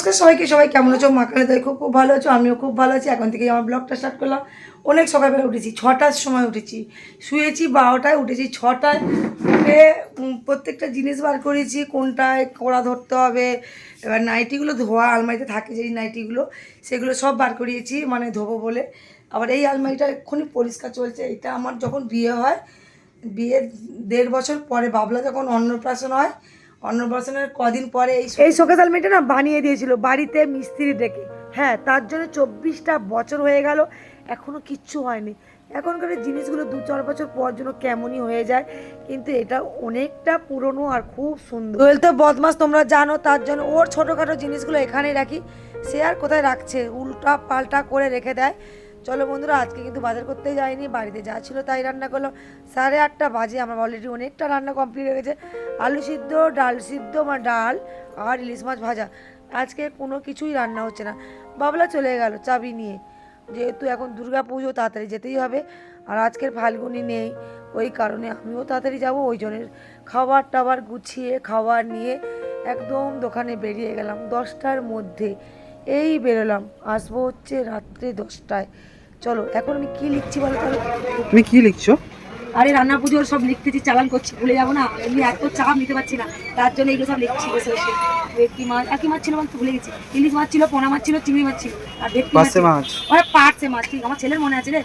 নমস্কার সবাইকে, সবাই কেমন আছো? মাখানে তাই খুব খুব ভালো আছো, আমিও খুব ভালো আছি। এখন থেকে আমার ব্লগটা স্টার্ট করলাম। অনেক সকালবেলা উঠেছি, ছটার সময় উঠেছি। শুয়েছি বারোটায়, উঠেছি ছটায়। উঠে প্রত্যেকটা জিনিস বার করেছি, কোনটায় কড়া ধরতে হবে, এবার নাইটিগুলো ধোয়া, আলমারিতে থাকে যেই নাইটিগুলো, সেগুলো সব বার করিয়েছি মানে ধোবো বলে। আবার এই আলমারিটা এক্ষুনি পরিষ্কার চলছে, এটা আমার যখন বিয়ে হয়, বিয়ের দেড় বছর পরে বাবলা যখন অন্নপ্রাশন হয় অন্নপ্রাশনের কদিন পরে এই এই আলমারিটা না বানিয়ে দিয়েছিল বাড়িতে মিস্ত্রি ডেকে। হ্যাঁ তার জন্য চব্বিশটা বছর হয়ে গেল, এখনও কিচ্ছু হয়নি। এখনকার জিনিসগুলো দু চার বছর পর জন্য কেমনই হয়ে যায়, কিন্তু এটা অনেকটা পুরনো আর খুব সুন্দর। দোয়েল তো বদমাস তোমরা জানো, তার জন্য ওর ছোটোখাটো জিনিসগুলো এখানেই রাখি। সে আর কোথায় রাখছে? উল্টা পাল্টা করে রেখে দেয়। চলো বন্ধুরা, আজকে কিন্তু বাজার করতে যাইনি, বাড়িতে যা ছিল তাই রান্না করল। সাড়ে আটটা বাজে, আমার অলরেডি অনেকটা রান্না কমপ্লিট হয়ে গেছে। আলু সিদ্ধ, ডাল সিদ্ধ বা ডাল আর ইলিশ মাছ ভাজা। আজকে কোনো কিছুই রান্না হচ্ছে না। বাবলা চলে গেল চাবি নিয়ে। যেহেতু এখন দুর্গা পুজো, তাড়াতাড়ি যেতেই হবে। আর আজকের ফাল্গুনি নেই, ওই কারণে আমিও তাড়াতাড়ি যাব। ওই জনের খাবার টাবার গুছিয়ে, খাবার নিয়ে একদম দোকানে বেরিয়ে গেলাম। দশটার মধ্যে এই বেরোলাম। আসব হচ্ছে রাত্রে দশটায়। চলো এখন আমি কি লিখছি বলো তাহলে তুমি কি লিখছো? আরে রান্না পুজোর সব লিখতেছি চালান করছি ভুলে যাব না। এমনি এত চাপ নিতে পারছি না তার জন্য এগুলো সব লিখছি বসে বসে। ভেটকি মাছ আর কি মাছ ছিল বলতে? ভুলে গেছি। ইলিশ মাছ ছিল পোনা মাছ ছিল চিংড়ি মাছ ছিল আর ভেটকি মাছ মাছ। ওরা পাটছে মাছ ঠিক আমার ছেলের মনে আছে রে।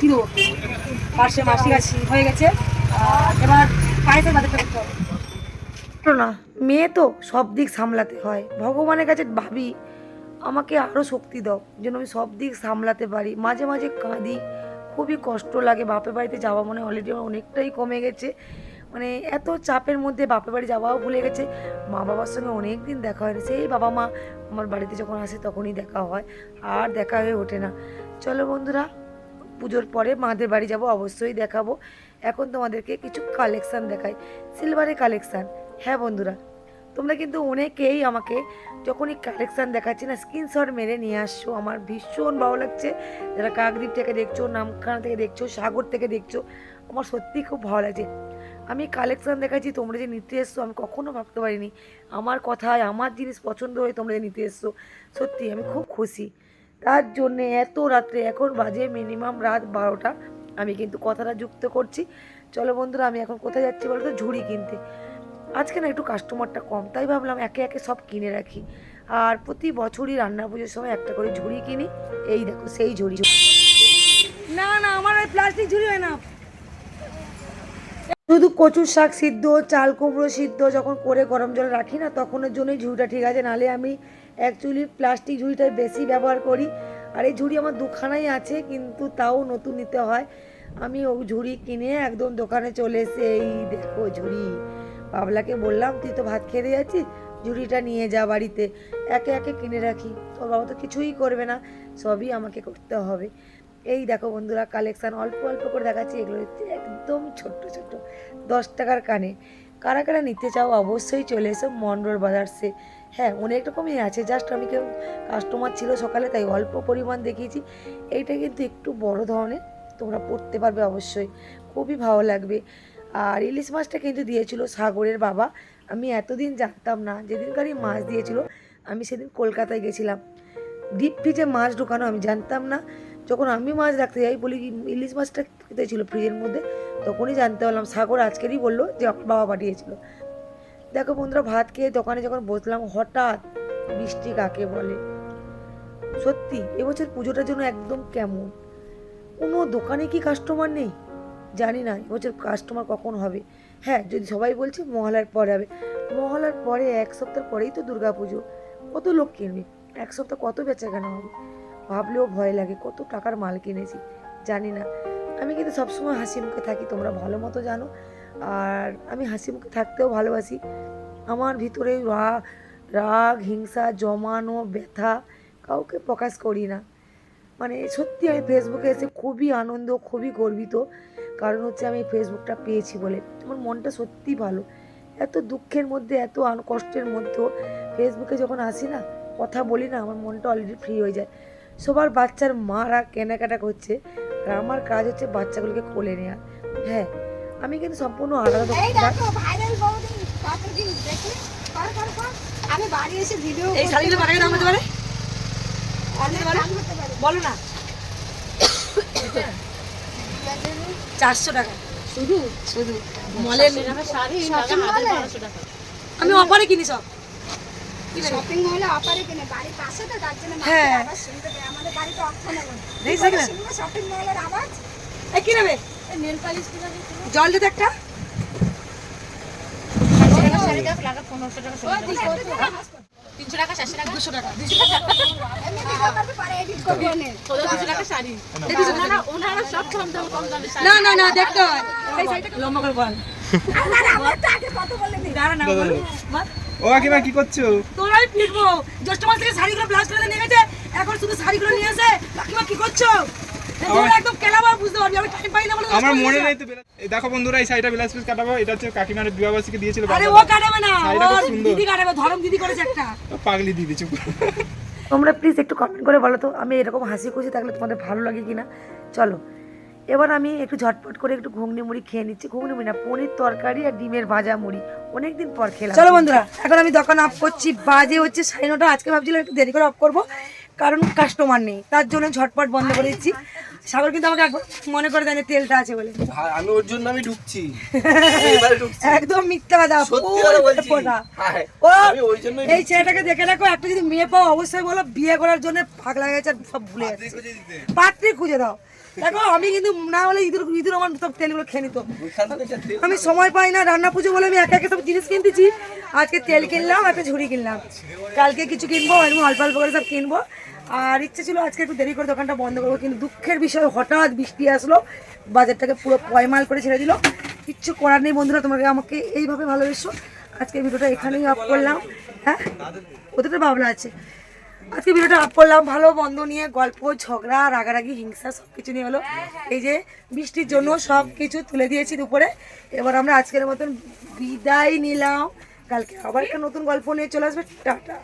কি দেবো? পার্শে মাছ ঠিক আছে হয়ে গেছে। আর এবার পায়েসের বাজারটা করতে হবে। না, মেয়ে তো সব দিক সামলাতে হয়। ভগবানের কাছে ভাবি, আমাকে আরও শক্তি দাও, যেন আমি সব দিক সামলাতে পারি। মাঝে মাঝে কাঁদি, খুবই কষ্ট লাগে বাপের বাড়িতে যাওয়া, মনে অলরেডি আমার অনেকটাই কমে গেছে। মানে এত চাপের মধ্যে বাপের বাড়ি যাওয়াও ভুলে গেছে। মা বাবার সঙ্গে অনেক দিন দেখা হয়নি। সেই বাবা মা আমার বাড়িতে যখন আসে তখনই দেখা হয়, আর দেখা হয়ে ওঠে না। চলো বন্ধুরা, পুজোর পরে মাদের বাড়ি যাব, অবশ্যই দেখাবো। এখন তোমাদেরকে কিছু কালেকশান দেখাই। সিলভারের কালেকশান হ্যাঁ বন্ধুরা, তোমরা কিন্তু অনেকেই আমাকে যখনই কালেকশান দেখাচ্ছি না স্ক্রিনশট মেরে নিয়ে আসছো। আমার ভীষণ ভালো লাগছে। যারা কাকদ্বীপ থেকে দেখছ, নামখানা থেকে দেখছ, সাগর থেকে দেখছ, আমার সত্যি খুব ভালো লাগছে। আমি কালেকশান দেখাচ্ছি, তোমরা যে নিতে এসছো, আমি কখনো ভাবতে পারিনি। আমার কথায়, আমার জিনিস পছন্দ হয়ে তোমরা যে নিতে এসছো, সত্যি আমি খুব খুশি। তার জন্যে এত রাত্রে, এখন বাজে মিনিমাম রাত বারোটা। আমি কিন্তু কথাটা যুক্ত করছি। চলো বন্ধুরা, আমি এখন কোথায় যাচ্ছি বলো তো? ঝুড়ি কিনতে। আজকে না একটু কাস্টমারটা কম তাই ভাবলাম একে একে সব কিনে রাখি। আর প্রতি বছরই রান্না পুজোর সময় একটা করে ঝুড়ি কিনি। এই দেখো সেই ঝুড়ি। না না আমার ওই প্লাস্টিক ঝুড়ি হয় না। শুধু কচুর শাক সিদ্ধ চাল কুমড়ো সিদ্ধ যখন করে গরম জল রাখি না তখনের জন্যই ঝুড়িটা ঠিক আছে। নালে আমি অ্যাকচুয়ালি প্লাস্টিক ঝুড়িটাই বেশি ব্যবহার করি। আর এই ঝুড়ি আমার দুখানাই আছে কিন্তু তাও নতুন নিতে হয়। আমি ও ঝুড়ি কিনে একদম দোকানে চলে এসে এই দেখো ঝুড়ি। বাবলাকে বললাম, তুই তো ভাত খেতে যাচ্ছিস? জুড়িটা নিয়ে যা বাড়িতে। একে একে কিনে রাখি। তোর বাবা তো কিছুই করবে না। সবই আমাকে করতে হবে। এই দেখো বন্ধুরা কালেকশান অল্প অল্প করে দেখাচ্ছি। এগুলো একদম ছোট্ট ছোট্ট। দশ টাকার কানে। কারা কারা নিতে চাও অবশ্যই চলে এসো মন্ডোর বাজারসে। হ্যাঁ অনেক রকমই আছে। জাস্ট আমি কেউ কাস্টমার ছিল সকালে, তাই অল্প পরিমাণ দেখিয়েছি। এইটা কিন্তু একটু বড় ধরনের। তোমরা পড়তে পারবে অবশ্যই। খুবই ভালো লাগবে। আর ইলিশ মাছটা কিন্তু দিয়েছিল সাগরের বাবা। আমি এতদিন জানতাম না যেদিনকারই মাছ দিয়েছিল, আমি সেদিন কলকাতায় গেছিলাম। ডিপ ফ্রিজে মাছ ঢোকানো আমি জানতাম না। যখন আমি মাছ রাখতে যাই, বলি ইলিশ মাছটা কোথায় ছিল ফ্রিজের মধ্যে? তখনই জানতে পারলাম, সাগর আজকেরই বলল যে আমার বাবা পাঠিয়েছিল। দেখো বন্ধুরা, ভাত খেয়ে দোকানে যখন বসলাম, হঠাৎ বৃষ্টি কাকে বলে? সত্যি, এবছর পুজোটার জন্য একদম কেমন? কোনো দোকানে কি কাস্টমার নেই? জানি না এবছর কাস্টমার কখন হবে। হ্যাঁ যদি সবাই বলছে মহালার পরে হবে। মহালার পরে এক সপ্তাহ পরেই তো দুর্গা পুজো। কত লোক কিনবে? এক সপ্তাহ কত বেচা কেনা হবে? ভাবলেও ভয় লাগে, কত টাকার মাল কিনেছি, জানি না। আমি কিন্তু সবসময় হাসি মুখে থাকি, তোমরা ভালো মতো জানো। আর আমি হাসি মুখে থাকতেও ভালোবাসি। আমার ভিতরে রাগ রাগ, হিংসা, জমানো, ব্যথা কাউকে প্রকাশ করি না। মানে সত্যি আমি ফেসবুকে এসে খুবই আনন্দ, খুবই গর্বিত। কারণ হচ্ছে আমি ফেসবুকটা পেয়েছি বলে। আমার মনটা সত্যি ভালো। এত দুঃখের মধ্যে এত আন- কষ্টের মধ্যেও ফেসবুকে যখন আসি না কথা বলি না আমার মনটা অলরেডি ফ্রি হয়ে যায়। সবার বাচ্চার মারা কেনাকাটা করছে আর আমার কাজ হচ্ছে বাচ্চাগুলোকে কোলে নেওয়া হ্যাঁ আমি কিন্তু সম্পূর্ণ আলাদা কত বাড়ি এসে ভিডিও এই শাড়িগুলো দাম হতে পারে। বলো না। চারশো টাকা। শুধু? শুধু। মলের মলে আমি কিনি সব। শপিং মলে অফারে কিনে। বাড়ির পাশে তো তার জন্য হ্যাঁ। আমাদের অক্ষণে শপিং মলের আওয়াজ? এই কি নেবে? জল দিতে একটা? টাকা চারশো টাকা দুশো টাকা না দুশো টাকা শাড়ি। ওনারা ওনারা সব কম দাম কম দামে না না না দেখতে হয়। লম্বা করে বল। ও কাকিমা কি করছ? তোরাই ফিরবো জ্যৈষ্ঠ মাস থেকে শাড়িগুলো ব্লাউজ করে নিয়ে গেছে। এখন শুধু শাড়িগুলো নিয়ে এসে কাকিমা কি করছ? তোমরা একদম কেলাবার বুঝতে পারবি আমি টাইম পাই না বলে আমার মনে নেই তো দেখো বন্ধুরা এই শাড়িটা বিলাস পিস কাটাবো এটা হচ্ছে কাকিমার বিবাহবার্ষিকী দিয়েছিল আরে ও কাটাবে না শাড়িটা খুব ওর সুন্দর। দিদি কাটাবে ধরম দিদি করেছে একটা। পাগলি দিদি চুপ। তোমরা প্লিজ একটু কমেন্ট করে বলো তো আমি এরকম হাসি খুশি থাকলে তোমাদের ভালো লাগে কিনা? চলো এবার আমি একটু ঝটপট করে একটু ঘুগনি মুড়ি খেয়ে নিচ্ছি। ঘুগনি মুড়ি না পনির তরকারি আর ডিমের ভাজা মুড়ি। অনেকদিন পর খেলাম। চলো বন্ধুরা এখন আমি দোকান অফ করছি বাজে হচ্ছে সাড়ে নটা আজকে ভাবছিলাম একটু দেরি করে অফ করব। কারণ কাস্টমার নেই। তার জন্য ঝটপট বন্ধ করে দিচ্ছি। সাগর কিন্তু আমাকে একবার মনে করে দেয় তেলটা আছে বলে। হ্যাঁ, আমি ওর জন্য আমি ঢুকছি। একদম মিথ্যা কথা। হ্যাঁ, ও এই ছেলেটাকে দেখে রাখো একটা যদি মেয়ে পাও অবশ্যই বলো বিয়ে করার জন্য ফাঁক লাগে আর সব ভুলে যাচ্ছে। পাত্রী খুঁজে দাও। দেখো আমি কিন্তু না হলে ইঁদুর ইঁদুর আমার সব তেলগুলো খেয়ে নিত। আমি সময় পাই না রান্না পুজো বলে আমি একা একা সব জিনিস কিনতেছি। আজকে তেল কিনলাম একটা ঝুড়ি কিনলাম। কালকে কিছু কিনবো এরকম অল্প অল্প করে সব কিনবো। আর ইচ্ছে ছিল আজকে একটু দেরি করে দোকানটা বন্ধ করব কিন্তু দুঃখের বিষয় হঠাৎ বৃষ্টি আসলো বাজারটাকে পুরো পয়মাল করে ছেড়ে দিল। কিচ্ছু করার নেই বন্ধুরা তোমাকে আমাকে এইভাবে ভালোবেসো। আজকে ভিডিওটা এখানেই অফ করলাম। হ্যাঁ? ওদের তো ভাবনা আছে। আজকে ভিডিওটা আপ করলাম ভালো বন্ধ নিয়ে গল্প ঝগড়া রাগারাগি হিংসা সব কিছু নিয়ে হলো। এই যে বৃষ্টির জন্য সব কিছু তুলে দিয়েছি দুপুরে। এবার আমরা আজকের মতন বিদায় নিলাম। কালকে আবার একটা নতুন গল্প নিয়ে চলে আসবে। টাটা।